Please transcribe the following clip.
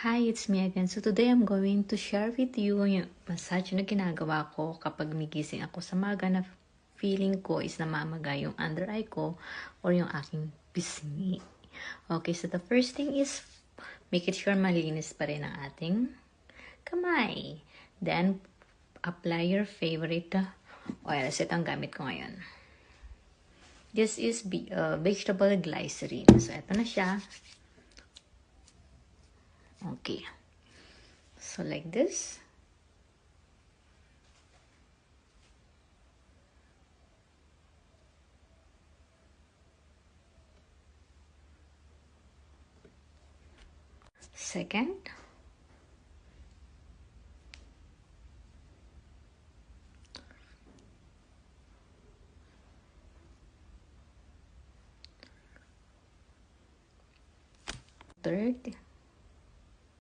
Hi, it's me again. So today I'm going to share with you yung massage na ginagawa ko kapag migising ako sa maga na feeling ko is namamaga yung under eye ko or yung aking pisngi. Okay, so the first thing is make it sure malinis pa rin ang ating kamay. Then, apply your favorite oil. So ito ang gamit ko ngayon. This is uh, vegetable glycerin. So ito na siya. Okay. So like this. Second. Third.